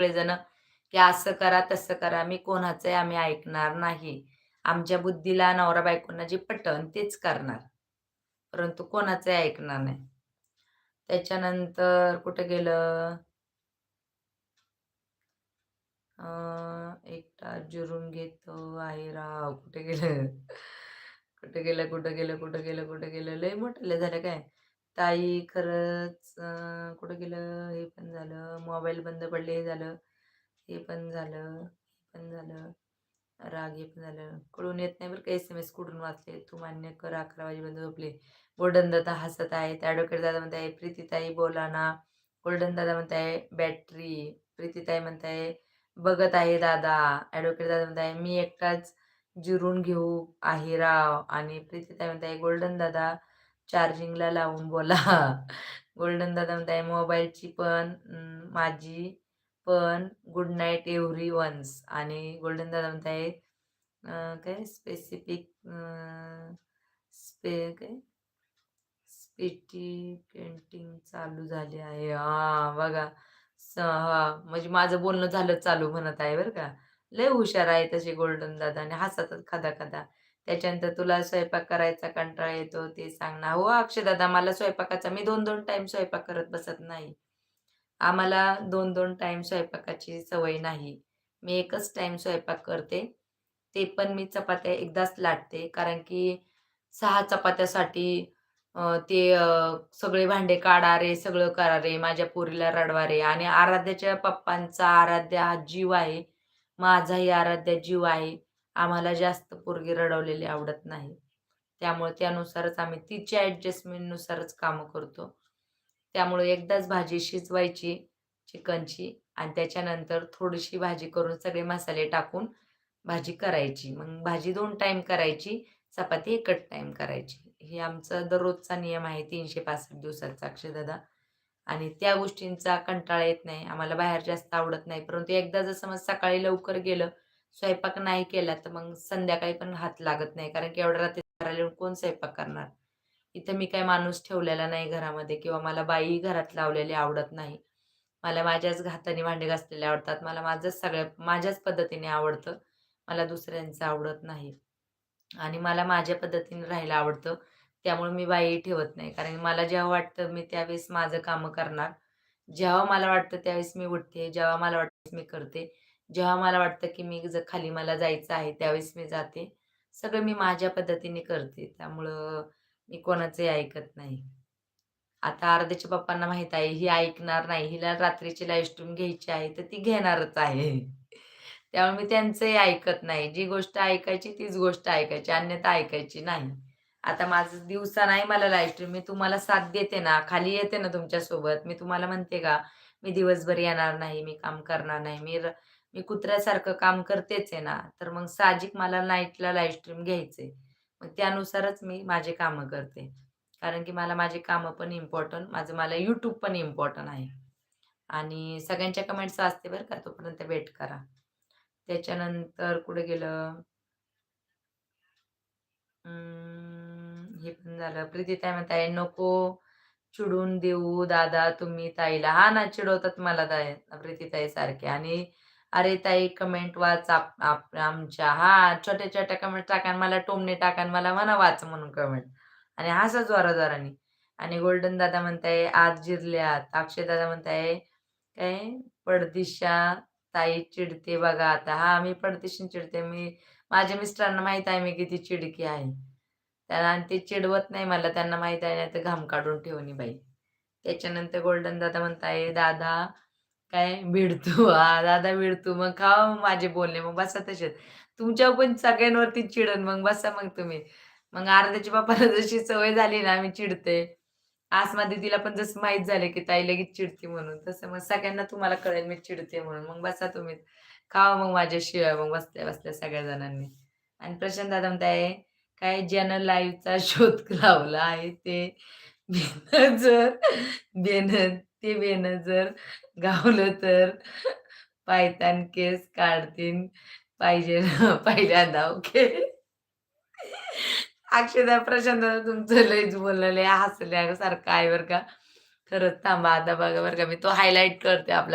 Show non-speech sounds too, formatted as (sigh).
सगळेजण की असं करा तसं करा मी कोणाचंही आम्ही ऐकणार नाही. आमच्या बुद्धीला नवरा बायकोंना जे पटन तेच करणार. परंतु कोणाचंही ऐकणार नाही. त्याच्यानंतर कुठं गेलं? एकटा जुरून घेतो. आहे राव. कुठे गेलं? कुठे गेलं? कुठं गेलं? कुठं गेलं? कुठं गेलं? लय मोठं झालं काय? ताई खरंच कुठं गेलं? हे पण झालं. मोबाईल बंद पडले हे झालं. हे पण झालं. हे पण झालं. राग हे पण झालं. कळून येत नाही बरं का एस एम एस कुठून वाचले? तू मान्य कर अकरा वाजेपर्यंत झोपले. गोल्डन दादा हसत आहे. ॲडव्होकेट दादा म्हणत आहे प्रीतीताई बोला ना. गोल्डन दादा म्हणत आहे बॅटरी प्रीतीताई म्हणत आहे बघत आहे दादा. ॲडव्होकेट दादा म्हणत आहे मी एकटाच जिरून घेऊ आहे राव. आणि प्रीतीताई म्हणत आहे गोल्डन दादा चार्जिंगला लावून बोला. (laughs) गोल्डन दादा म्हणताय आहे. मोबाईलची पण माझी पण गुड नाईट एव्हरी वन्स. आणि गोल्डन दादा म्हणताय काय स्पेसिफिक स्पे काय? स्पेटी पेंटिंग चालू झाली आहे. हा बघा. स हा म्हणजे माझं बोलणं झालं चालू म्हणत आहे बरं का. लय हुशार आहे तसे गोल्डन दादा आणि हसतात खादा खादा. त्याच्यानंतर तुला स्वयंपाक करायचा कंटाळा येतो ते सांग ना. हो अक्षदादा मला स्वयंपाकाचा मी दोन दोन टाईम स्वयंपाक करत बसत नाही. आम्हाला दोन दोन टाईम स्वयंपाकाची सवय नाही. मी एकच टाईम स्वयंपाक करते. ते पण मी चपात्या एकदाच लाटते कारण की सहा चपात्यासाठी ते सगळे भांडे काढा रे सगळं करा रे माझ्या पोरीला रडवा रे. आणि आराध्याच्या पप्पांचा आराध्या हा जीव आहे. माझाही आराध्या जीव आहे. आम्हाला जास्त पोरगी रडवलेली आवडत नाही. त्यामुळे त्यानुसारच आम्ही तिच्या ॲडजस्टमेंटनुसारच कामं करतो. त्यामुळे एकदाच भाजी शिजवायची चिकनची आणि त्याच्यानंतर थोडीशी भाजी करून सगळे मसाले टाकून भाजी करायची. मग भाजी दोन टाईम करायची चपाती एकच टाईम करायची. हे आमचा दररोजचा नियम आहे तीनशे पासष्ट दिवसाचा अक्षयदादा आणि त्या गोष्टींचा कंटाळा येत नाही. आम्हाला बाहेर जास्त आवडत नाही. परंतु एकदा जर समज सकाळी लवकर गेलं स्वयंपाक नाही केला तर मग संध्याकाळी पण हात लागत नाही. कारण की एवढ्या रात्री कोण स्वयंपाक करणार? इथं मी काय माणूस ठेवलेला नाही घरामध्ये किंवा मला बाई घरात लावलेली आवडत नाही. मला माझ्याच घातानी भांडे घासलेले आवडतात. मला माझंच सगळ्या माझ्याच पद्धतीने आवडतं. मला दुसऱ्यांचं आवडत नाही. आणि मला माझ्या पद्धतीने राहायला आवडतं. त्यामुळे मी बाई ठेवत नाही. कारण मला जेव्हा वाटतं मी त्यावेळेस माझं कामं करणार जेव्हा मला वाटतं त्यावेळेस मी उठते जेव्हा मला वाटतं मी करते जेव्हा मला वाटतं की मी जर खाली मला जायचं आहे त्यावेळेस मी जाते. सगळं मी माझ्या पद्धतीने करते. त्यामुळं मी कोणाचंही ऐकत नाही. आता अर्ध्याच्या पप्पांना माहीत आहे ही ऐकणार नाही. हिला रात्रीची लाईव्ह घ्यायची आहे तर ती घेणारच आहे. त्यामुळे मी त्यांचंही ऐकत नाही. जी गोष्ट ऐकायची तीच गोष्ट ऐकायची. अन्यथा ऐकायची नाही. आता माझं दिवसा नाही मला लाईव्ह मी तुम्हाला साथ देते ना खाली येते ना तुमच्यासोबत. मी तुम्हाला म्हणते का मी दिवसभर येणार नाही मी काम करणार नाही. मी मी कुत्र्यासारखं काम करतेच आहे ना तर मग साहजिक मला नाईटला लाईव्ह स्ट्रीम घ्यायचे मग त्यानुसारच मी माझे कामं करते. कारण की मला माझे कामं पण इम्पॉर्टंट माझं मला यूट्यूब पण इम्पॉर्टंट आहे. आणि सगळ्यांच्या कमेंट्स असते बरं का तोपर्यंत वेट करा. त्याच्यानंतर कुठे गेलं? हे पण झालं. प्रीतीताई म्हणताय नको चिडून देऊ दादा तुम्ही ताईला. हा ना चिडवतात मला ताई प्रीतीताई सारखे. आणि अरे ताई कमेंट वाच. आप आमच्या हा छोट्या छोट्या कमेंट टाका मला टोमणे टाका मला म्हणा वाच म्हणून कमेंट आणि हसा जोरा जोराने. आणि गोल्डन दादा म्हणताय आज जिरल्यात. अक्षय दादा म्हणताय काय? पडदिशा ताई चिडते बघा आता. हा मी पडदिशी चिडते. मी माझ्या मिस्टरांना माहीत आहे मी किती चिडकी आहे. त्यांना आणि ते चिडवत नाही मला त्यांना माहीत आहे नाही तर घाम काढून ठेवणी बाई. त्याच्यानंतर गोल्डन दादा म्हणताय दादा काय भिडतो? (laughs) हा दादा भिडतो. मग खा माझे बोलणे. मग बसा तसेच. तुमच्या पण सगळ्यांवरती चिडन मग बसा मग तुम्ही. मग अर्ध्याच्या बापाला जशी सवय झाली ना मी चिडते आसमा दिदीला पण जसं माहीत झालं की ताई लगेच चिडते म्हणून. तसं मग सगळ्यांना तुम्हाला कळेल मी चिडते म्हणून. मग बसा तुम्ही. खावा मग माझ्या शिवाय मग बसल्या बसल्या सगळ्या जणांनी. आणि प्रशांत दादा म्हणताय काय ज्यानं लाईव्हचा शोध लावला आहे ते? (laughs) जर बेन ते बेन जर गावलं तर पायतान केस काढतील पाहिजे (laughs) पहिल्या ओके अक्षदा प्रशांत तुमचं लयच बोललेलं आहे हसल्या सारखं आहे बरं का. खरंच थांबा आता बघा बरं का मी तो हायलाईट करते आपला.